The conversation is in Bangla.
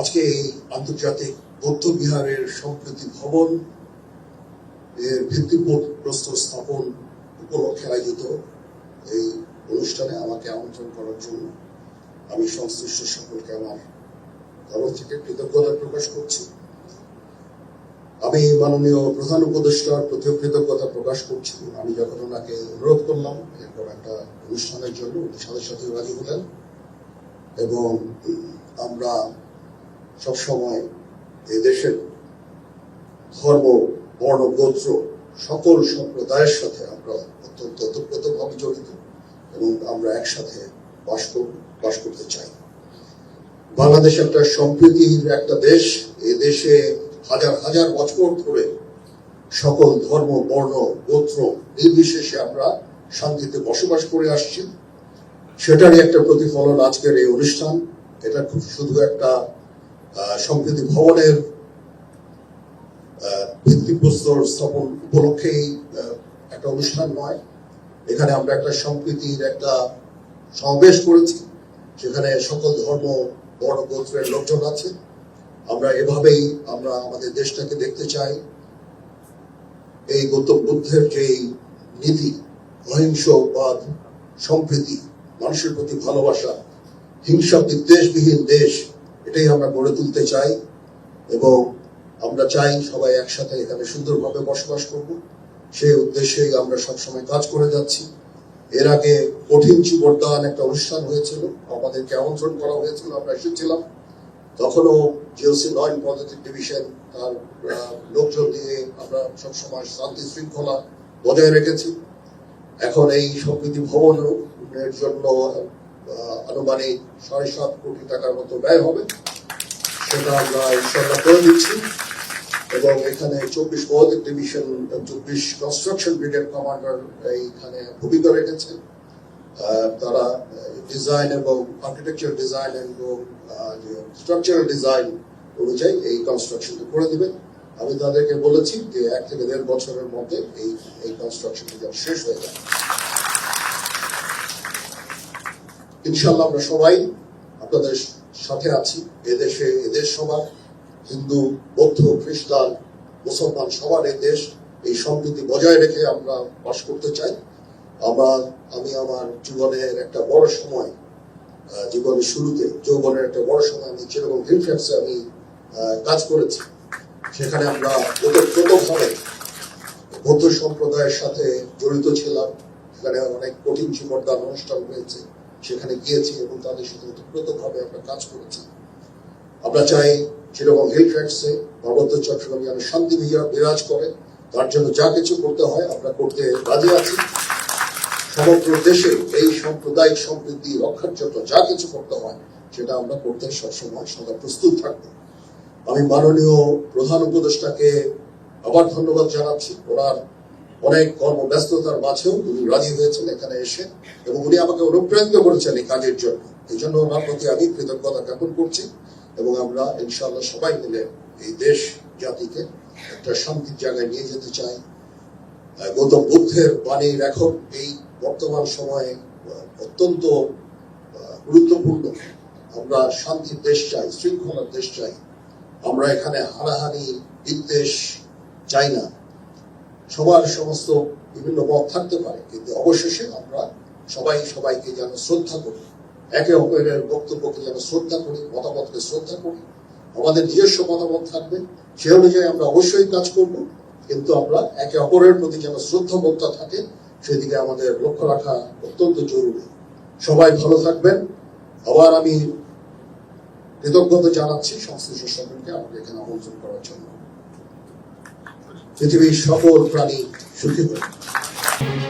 আজকে এই আন্তর্জাতিক বৌদ্ধ বিহারের সম্প্রীতি ভবন এর ভিত্তিপ্রস্তর স্থাপন উপলক্ষে আয়োজিত এই অনুষ্ঠানে আমাকে আমন্ত্রণ করার জন্য আমি সংশ্লিষ্ট সকলকে আমার তরফ থেকে কৃতজ্ঞতা প্রকাশ করছি। আমি মাননীয় প্রধান উপদেষ্টার প্রতিও কৃতজ্ঞতা প্রকাশ করছি। আমি যখন ওনাকে অনুরোধ করলাম, এরপর একটা অনুষ্ঠানের জন্য উনি সাথে সাথে রাজি হলেন এবং আমরা সবসময় এই দেশের ধর্ম, বর্ণ, গোত্র সকল সম্প্রদায়ের সাথে আমরা অত্যন্ত ওতপ্রোতভাবে জড়িত এবং আমরা একসাথে বাস বাস করতে চাই। বাংলাদেশ একটা সম্প্রীতির একটা দেশ। এই দেশে হাজার হাজার বছর ধরে সকল ধর্ম, বর্ণ, গোত্র নির্বিশেষে আমরা শান্তিতে বসবাস করে আসছি। সেটারই একটা প্রতিফলন আজকের এই অনুষ্ঠান। এটা খুব শুধু একটা আহ, ভবনের ভিত্তিপ্রস্তর স্থাপন উপলক্ষেই একটা অনুষ্ঠান নয়। এখানে আমরা একটা সম্প্রীতির একটা সমাবেশ করেছি সেখানে সকল ধর্ম বড় গোত্রের লোকজন আছে। আমরা এভাবেই আমরা আমাদের দেশটাকে দেখতে চাই। এই গৌতম বুদ্ধের যে নীতি অহিংসবাদ সম্প্রীতি মানুষের প্রতি ভালোবাসা হিংসা বিদ্বেষবিহীন দেশ এটাই আমরা গড়ে তুলতে চাই এবং আমরা চাই সবাই একসাথে এখানে সুন্দরভাবে বসবাস করব সেই উদ্দেশ্যেই আমরা সবসময় কাজ করে যাচ্ছি। এর আগে কঠিন চিবরদান একটা অনুষ্ঠান হয়েছিল। আমাদেরকে আমন্ত্রণ করা হয়েছিল, আমরা এসেছিলাম। তখনও জিওসি নয় পজিটিভ ডিভিশন তার লোকজন দিয়ে আমরা সবসময় শান্তি শৃঙ্খলা বজায় রেখেছি। এখন এই সম্প্রীতি ভবনের জন্য আনুমানিক সাড়ে সাত কোটি টাকার মতো ব্যয় হবে। সেটা আমরা ইনশাল্লাহ করে দিচ্ছি। এবং এখানে চব্বিশ পজিটিভ ডিভিশন, চব্বিশ কনস্ট্রাকশন ব্রিগেড কমান্ডার এইখানে ভূমিকা রেখেছেন তারা ডিজাইন এবং আর্কিটেকচার ডিজাইন এবং স্ট্রাকচারাল ডিজাইন অনুযায়ী এই কনস্ট্রাকশনটা করে দিবেন আমি তাদেরকে বলেছি যে এক থেকে দেড় বছরের মধ্যে এই এই কনস্ট্রাকশনটা যেন শেষ হয়ে যায়। ইনশাল্লাহ আমরা সবাই আপনাদের সাথে আছি। এদেশে এদেশ সবার, হিন্দু, বৌদ্ধ, খ্রিস্টান, মুসলমান সবার এই দেশ, এই সম্প্রীতি বজায় রেখে আমরা বাস করতে চাই। আমার, আমি আমার জীবনের একটা বড় সময় জীবনের শুরুতে, যৌবনের একটা বড় সময় আমি যেরকম হিলফ্যাক্সে আমি কাজ করেছি, সেখানে আমরা ওতপ্রোতভাবে বৌদ্ধ সম্প্রদায়ের সাথে জড়িত ছিলাম। সেখানে অনেক কঠিন জীবনদান অনুষ্ঠান হয়েছে। সেখানে গিয়েছি এবং তাদের সাথে ওতপ্রোতভাবে আমরা কাজ করেছি। আমরা চাই সেরকম হিল ট্র্যাক্সে পার্বত্য চট্টগ্রামে যেন শান্তি বিরা- বিরাজ করে। তার জন্য যা কিছু করতে হয় আমরা করতে রাজি আছি। সমগ্র দেশে এই সাম্প্রদায়িক সম্প্রীতি রক্ষার জন্য যা কিছু করতে হয় সেটা আমরা করতে সবসময় সদা প্রস্তুত থাকব। আমি মাননীয় প্রধান উপদেষ্টাকে আবার ধন্যবাদ জানাচ্ছি। ওনার অনেক কর্মব্যস্ততার মাঝেও উনি রাজি হয়েছেন এখানে এসে এবং উনি আমাকে অনুপ্রাণিত করেছেন এই কাজের জন্য। এই জন্য ওনার প্রতি আমি কৃতজ্ঞতা জ্ঞাপন করছি এবং আমরা ইনশাআল্লাহ সবাই মিলে এই দেশ জাতিকে একটা শান্তির জায়গায় নিয়ে যেতে চাই। গৌতম বুদ্ধের বাণীর এখন এই বর্তমান সময়ে অত্যন্ত গুরুত্বপূর্ণ। আমরা শান্তির দেশ চাই, শৃঙ্খলার দেশ চাই। আমরা এখানে হানাহানি, বিদ্বেষ চাই না। সবার সমস্ত বিভিন্ন মত থাকতে পারে, কিন্তু অবশেষে আমরা সবাই সবাইকে যেন শ্রদ্ধা করি, একে অপরের বক্তব্যকে যেন শ্রদ্ধা করি, মতামতকে শ্রদ্ধা করি। আমাদের নিজস্ব মতামত থাকবে, সে অনুযায়ী আমরা অবশ্যই কাজ করব, কিন্তু আমরা একে অপরের প্রতি যেন শ্রদ্ধাবোধটা থাকে, সেদিকে আমাদের লক্ষ্য রাখা অত্যন্ত জরুরি। সবাই ভালো থাকবেন। আবার আমি কৃতজ্ঞতা জানাচ্ছি সংশ্লিষ্ট সকলকে আমাকে এখানে আমন্ত্রণ করার জন্য। পৃথিবীর সকল প্রাণী সুখী হোক